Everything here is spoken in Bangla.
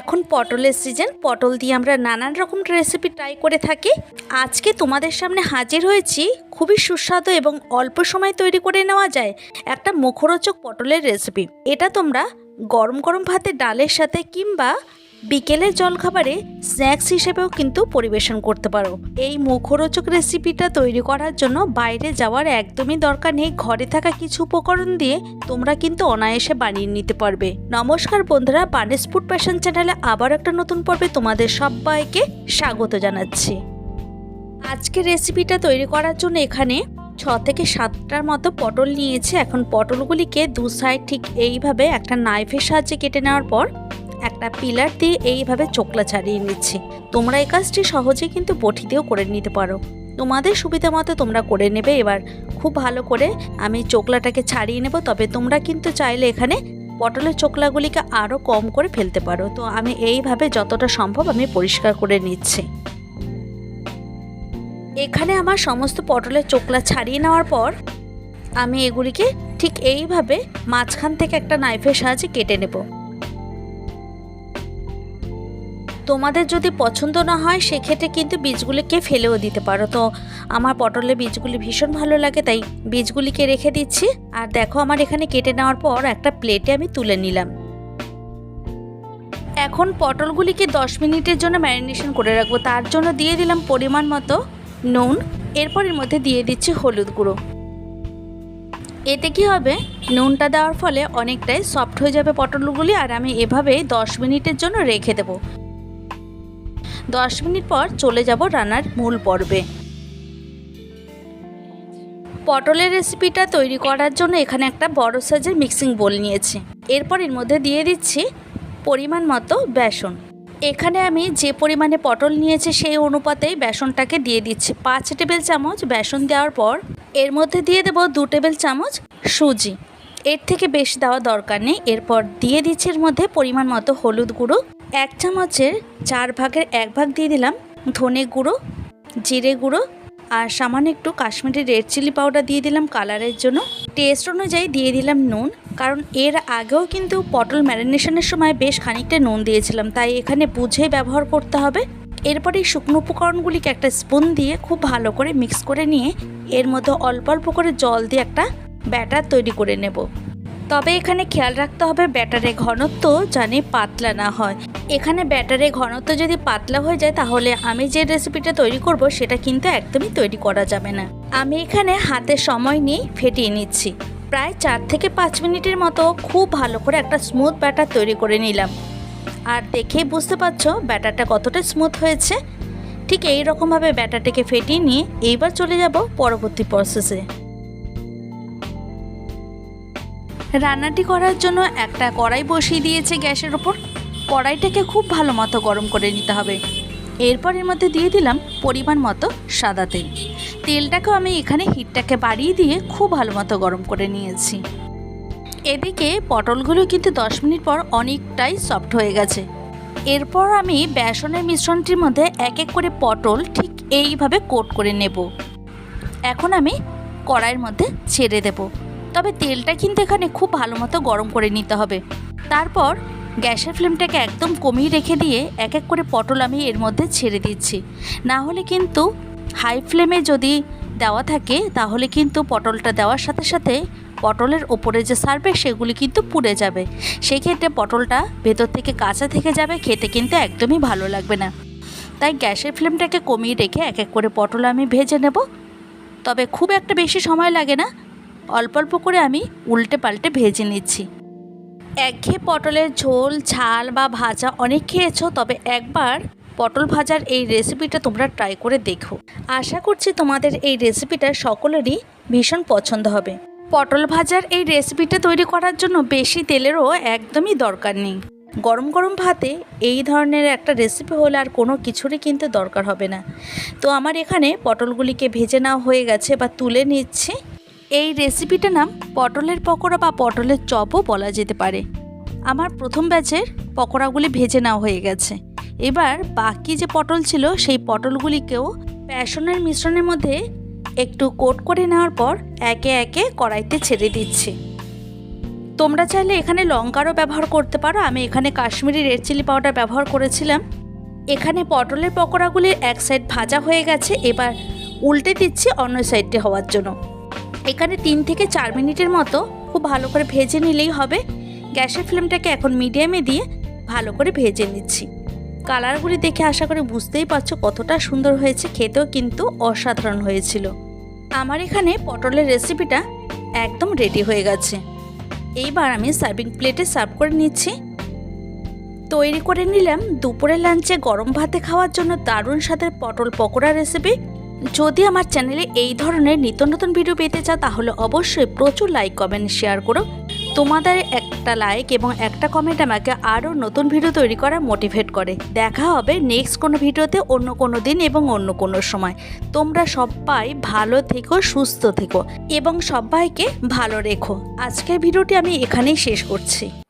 এখন পটলের সিজন পটল দিয়ে আমরা নানান রকম রেসিপি ট্রাই করে থাকি। আজকে তোমাদের সামনে হাজির হয়েছি, খুবই সুস্বাদু এবং অল্প সময় তৈরি করে নেওয়া যায় একটা মুখরোচক পটলের রেসিপি এটা তোমরা গরম গরম ভাতে ডালের সাথে কিংবা বিকেলের জলখাবারে স্ন্যাক্স হিসেবেও কিন্তু পরিবেশন করতে পারো। এই মুখরোচক রেসিপিটা তৈরি করার জন্য বাইরে যাওয়ার একদমই দরকার নেই। ঘরে থাকা কিছু উপকরণ দিয়ে তোমরা কিন্তু অনায়াসে বানিয়ে নিতে পারবে। নমস্কার বন্ধুরা, বানিস ফুড প্যাশন চ্যানেলে আবার একটা নতুন পর্বে তোমাদের সবাইকে স্বাগত জানাচ্ছি। আজকে রেসিপিটা তৈরি করার জন্য এখানে ছ থেকে সাতটার মতো পটল নিয়েছি। এখন পটলগুলিকে দু সাইড ঠিক এইভাবে একটা নাইফের সাহায্যে কেটে নেওয়ার পর একটা পিলার দিয়ে এইভাবে চোকলা ছাড়িয়ে নিচ্ছি। তোমরা এই কাজটি সহজেই কিন্তু বটি দিয়েও করে নিতে পারো। তোমাদের সুবিধা মতো তোমরা করে নেবে। এবার খুব ভালো করে আমি চোকলাটাকে ছাড়িয়ে নেব। তবে তোমরা কিন্তু চাইলে এখানে পটলের চোকলাগুলিকে আরও কম করে ফেলতে পারো। তো আমি এইভাবে যতটা সম্ভব আমি পরিষ্কার করে নিচ্ছি। এখানে আমার সমস্ত পটলের চোকলা ছাড়িয়ে নেওয়ার পর আমি এগুলিকে ঠিক এইভাবে মাঝখান থেকে একটা নাইফের সাহায্যে কেটে নেব। তোমাদের যদি পছন্দ না হয়, সেক্ষেত্রে কিন্তু বীজগুলিকে ফেলেও দিতে পারো। তো আমার পটলের বীজগুলি ভীষণ ভালো লাগে, তাই বীজগুলিকে রেখে দিচ্ছি। আর দেখো, আমার এখানে কেটে নেওয়ার পর একটা প্লেটে আমি তুলে নিলাম। এখন পটলগুলিকে দশ মিনিটের জন্য ম্যারিনেশন করে রাখব। তার জন্য দিয়ে দিলাম পরিমাণ মতো নুন। এরপর এর মধ্যে দিয়ে দিচ্ছি হলুদ গুঁড়ো। এতে কি হবে? নুনটা দেওয়ার ফলে অনেকটাই সফট হয়ে যাবে পটলগুলি, আর আমি এভাবে দশ মিনিটের জন্য রেখে দেবো। দশ মিনিট পর চলে যাব রান্নার মূল পর্বে। পটলের রেসিপিটা তৈরি করার জন্য এখানে একটা বড় সাইজের মিক্সিং বোল নিয়েছি। এরপর এর মধ্যে দিয়ে দিচ্ছি পরিমাণ মতো বেসন। এখানে আমি যে পরিমাণে পটল নিয়েছি সেই অনুপাতেই বেসনটাকে দিয়ে দিচ্ছি। পাঁচ টেবিল চামচ বেসন দেওয়ার পর এর মধ্যে দিয়ে দেব দু টেবিল চামচ সুজি। এর থেকে বেশি দেওয়া দরকার নেই। এরপর দিয়ে দিচ্ছি এর মধ্যে পরিমাণ মতো হলুদ গুঁড়ো। এক চামচের চার ভাগের এক ভাগ দিয়ে দিলাম ধনে গুঁড়ো, জিরে গুঁড়ো আর সামান্য একটু কাশ্মীরি রেড চিলি পাউডার দিয়ে দিলাম কালারের জন্য। টেস্ট অনুযায়ী দিয়ে দিলাম নুন, কারণ এর আগেও কিন্তু পটল ম্যারিনেশনের সময় বেশ খানিকটা নুন দিয়েছিলাম, তাই এখানে বুঝে ব্যবহার করতে হবে। এরপরে এই শুকনো উপকরণগুলিকে একটা স্পুন দিয়ে খুব ভালো করে মিক্স করে নিয়ে এর মধ্যে অল্প অল্প করে জল দিয়ে একটা ব্যাটার তৈরি করে নেব। তবে এখানে খেয়াল রাখতে হবে ব্যাটারের ঘনত্ব জানি পাতলা না হয়। এখানে ব্যাটারের ঘনত্ব যদি পাতলা হয়ে যায়, তাহলে আমি যে রেসিপিটা তৈরি করব, সেটা কিন্তু একদমই তৈরি করা যাবে না। আমি এখানে হাতে সময় নিয়ে ফেটিয়ে নিচ্ছি। প্রায় চার থেকে পাঁচ মিনিটের মতো খুব ভালো করে একটা স্মুথ ব্যাটার তৈরি করে নিলাম। আর দেখেই বুঝতে পারছ ব্যাটারটা কতটা স্মুথ হয়েছে। ঠিক এই রকমভাবে ব্যাটারটাকে ফেটিয়ে নিয়ে এইবার চলে যাব পরবর্তী প্রসেসে রান্নাটি করার জন্য একটা কড়াই বসিয়ে দিয়েছে গ্যাসের ওপর। কড়াইটাকে খুব ভালো মতো গরম করে নিতে হবে। এরপর এর মধ্যে দিয়ে দিলাম পরিমাণ মতো সাদা তেল। তেলটাকেও আমি এখানে হিটটাকে বাড়িয়ে দিয়ে খুব ভালো মতো গরম করে নিয়েছি। এদিকে পটলগুলো কিন্তু দশ মিনিট পর অনেকটাই সফট হয়ে গেছে। এরপর আমি বেসনের মিশ্রণটির মধ্যে এক এক করে পটল ঠিক এইভাবে কোট করে নেব। এখন আমি কড়াইয়ের মধ্যে ছেড়ে দেবো। তবে তেলটা কিন্তু এখানে খুব ভালো মতো গরম করে নিতে হবে। তারপর গ্যাসের ফ্লেমটাকে একদম কমিয়ে রেখে দিয়ে এক এক করে পটল আমি এর মধ্যে ছেড়ে দিচ্ছি। না হলে কিন্তু হাই ফ্লেমে যদি দেওয়া থাকে, তাহলে কিন্তু পটলটা দেওয়ার সাথে সাথে পটলের ওপরে যে সার্ভে সেগুলি কিন্তু পুড়ে যাবে। সেক্ষেত্রে পটলটা ভেতর থেকে কাঁচা থেকে যাবে, খেতে কিন্তু একদমই ভালো লাগবে না। তাই গ্যাসের ফ্লেমটাকে কমিয়ে রেখে এক এক করে পটল আমি ভেজে নেব। তবে খুব একটা বেশি সময় লাগে না। অল্প অল্প করে আমি উল্টে পাল্টে ভেজে নিচ্ছি। একঘেয়ে পটলের ঝোল, ঝাল বা ভাজা অনেক খেয়েছো, তবে একবার পটল ভাজার এই রেসিপিটা তোমরা ট্রাই করে দেখো। আশা করছি তোমাদের এই রেসিপিটা সকলেরই ভীষণ পছন্দ হবে। পটল ভাজার এই রেসিপিটা তৈরি করার জন্য বেশি তেলেরও একদমই দরকার নেই। গরম গরম ভাতে এই ধরনের একটা রেসিপি হলে আর কোনো কিছুরই কিন্তু দরকার হবে না। তো আমার এখানে পটলগুলিকে ভেজে নেওয়া হয়ে গেছে বা তুলে নিচ্ছি। এই রেসিপিটার নাম পটলের পকোড়া বা পটলের চপও বলা যেতে পারে। আমার প্রথম ব্যাচের পকোড়াগুলি ভেজে নেওয়া হয়ে গেছে। এবার বাকি যে পটল ছিল, সেই পটলগুলিকেও বেসনের মিশ্রণের মধ্যে একটু কোট করে নেওয়ার পর একে একে কড়াইতে ছেড়ে দিচ্ছি। তোমরা চাইলে এখানে লঙ্কারও ব্যবহার করতে পারো। আমি এখানে কাশ্মীরি রেড চিলি পাউডার ব্যবহার করেছিলাম। এখানে পটলের পকোড়াগুলির এক সাইড ভাজা হয়ে গেছে। এবার উল্টে দিচ্ছি অন্য সাইডটি হওয়ার জন্য। এখানে তিন থেকে চার মিনিটের মতো খুব ভালো করে ভেজে নিলেই হবে। গ্যাসের ফ্লেমটাকে এখন মিডিয়ামে দিয়ে ভালো করে ভেজে নিচ্ছি। কালারগুলি দেখে আশা করি বুঝতেই পারছ কতটা সুন্দর হয়েছে, খেতেও কিন্তু অসাধারণ হয়েছিল। আমার এখানে পটলের রেসিপিটা একদম রেডি হয়ে গেছে। এইবার আমি সার্ভিং প্লেটে সার্ভ করে নিচ্ছি। তৈরি করে নিলাম দুপুরের লাঞ্চে গরম ভাতে খাওয়ার জন্য দারুণ স্বাদের পটল পকোড়া রেসিপি যদি আমার চ্যানেলে এই ধরনের নিত্য নতুন ভিডিও পেতে চাও, তাহলে অবশ্যই প্রচুর লাইক কমেন্ট শেয়ার করো। তোমাদের একটা লাইক এবং একটা কমেন্ট আমাকে আরও নতুন ভিডিও তৈরি করা মোটিভেট করে। দেখা হবে নেক্সট কোনো ভিডিওতে অন্য কোনো দিন এবং অন্য কোনো সময়। তোমরা সবাই ভালো থেকো, সুস্থ থেকো এবং সবাইকে ভালো রেখো। আজকের ভিডিওটি আমি এখানেই শেষ করছি।